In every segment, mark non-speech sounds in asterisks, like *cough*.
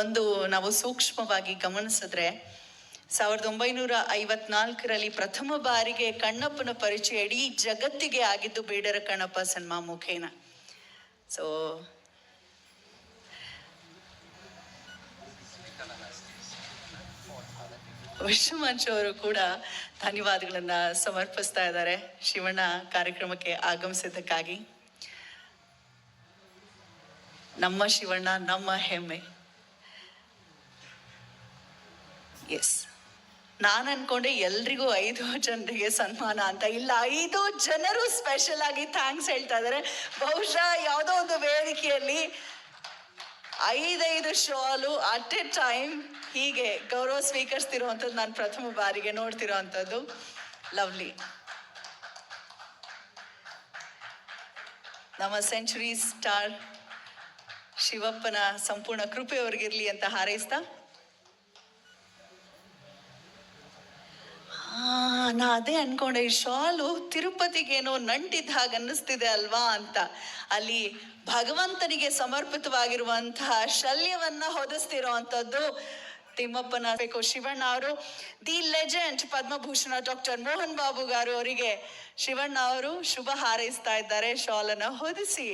ಒಂದು ನಾವು ಸೂಕ್ಷ್ಮವಾಗಿ ಗಮನಿಸಿದ್ರೆ ಸಾವಿರದ ಒಂಬೈನೂರ ಐವತ್ನಾಲ್ಕರಲ್ಲಿ ಪ್ರಥಮ ಬಾರಿಗೆ ಕಣ್ಣಪ್ಪನ ಪರಿಚಯ ಇಡೀ ಜಗತ್ತಿಗೆ ಆಗಿದ್ದು ಬೇಡರ ಕಣ್ಣಪ್ಪ ಸಿನಿಮಾ ಮುಖೇನ. ಸೊ ವಿಶ್ವಮಂಚ್ ಅವರು ಕೂಡ ಧನ್ಯವಾದಗಳನ್ನ ಸಮರ್ಪಿಸ್ತಾ ಇದ್ದಾರೆ ಶಿವಣ್ಣ ಕಾರ್ಯಕ್ರಮಕ್ಕೆ ಆಗಮಿಸಿದ್ದಕ್ಕಾಗಿ. ನಮ್ಮ ಶಿವಣ್ಣ, ನಮ್ಮ ಹೆಮ್ಮೆ. ಎಸ್ ನಾನು ಅನ್ಕೊಂಡೆ ಎಲ್ರಿಗೂ ಐದು ಜನರಿಗೆ ಸನ್ಮಾನ ಅಂತ. ಇಲ್ಲ, ಐದು ಜನರು ಸ್ಪೆಷಲ್ ಆಗಿ ಥ್ಯಾಂಕ್ಸ್ ಹೇಳ್ತಾ ಇದ್ದಾರೆ ಬಹುಶಃ ಯಾವುದೋ ಒಂದು ವೇದಿಕೆಯಲ್ಲಿ ಐದೈದು ಶಾಲು ಅಟ್ ಎ ಟೈಮ್ ಹೀಗೆ ಗೌರವ ಸ್ವೀಕರಿಸ್ತಿರುವಂಥದ್ದು ನಾನು ಪ್ರಥಮ ಬಾರಿಗೆ ನೋಡ್ತಿರೋವಂಥದ್ದು. ಲವ್ಲಿ ನಮ್ಮ ಸೆಂಚುರಿ ಸ್ಟಾರ್ ಶಿವಪ್ಪನ ಸಂಪೂರ್ಣ ಕೃಪೆ ಅವ್ರಿಗಿರ್ಲಿ ಅಂತ ಹಾರೈಸ್ತಾ ಆ, ನಾ ಅದೇ ಅನ್ಕೊಂಡೆ ಈ ಶಾಲು ತಿರುಪತಿಗೇನೋ ನಂಟಿದ್ದ ಹಾಗೆ ಅನ್ನಿಸ್ತಿದೆ ಅಲ್ವಾ ಅಂತ. ಅಲ್ಲಿ ಭಗವಂತನಿಗೆ ಸಮರ್ಪಿತವಾಗಿರುವಂತಹ ಶಲ್ಯವನ್ನ ಹೊದಿಸ್ತಿರೋವಂಥದ್ದು ತಿಮ್ಮಪ್ಪನ ಬೇಕು. ಶಿವಣ್ಣ ಅವರು the legend Padma Bhushan doctor Mohan Babu garu ಅವರಿಗೆ ಶಿವಣ್ಣ ಅವರು ಶುಭ ಹಾರೈಸ್ತಾ ಇದ್ದಾರೆ. ಶಾಲನ್ನ ಹೊದಿಸಿ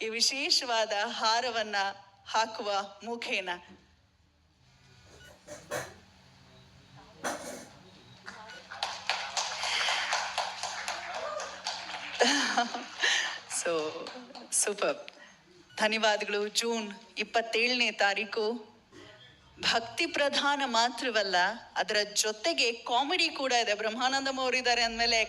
ಈ ವಿಶೇಷವಾದ ಹಾರವನ್ನ ಹಾಕುವ ಮುಖೇನ. *laughs* ಸೊ ಸೂಪರ್ ಧನ್ಯವಾದಗಳು. ಜೂನ್ ಇಪ್ಪತ್ತೇಳನೇ ತಾರೀಕು. ಭಕ್ತಿ ಪ್ರಧಾನ ಮಾತ್ರವಲ್ಲ, ಅದರ ಜೊತೆಗೆ ಕಾಮಿಡಿ ಕೂಡ ಇದೆ. ಬ್ರಹ್ಮಾನಂದಂ ಅವರಿದ್ದಾರೆ ಅಂದಮೇಲೆ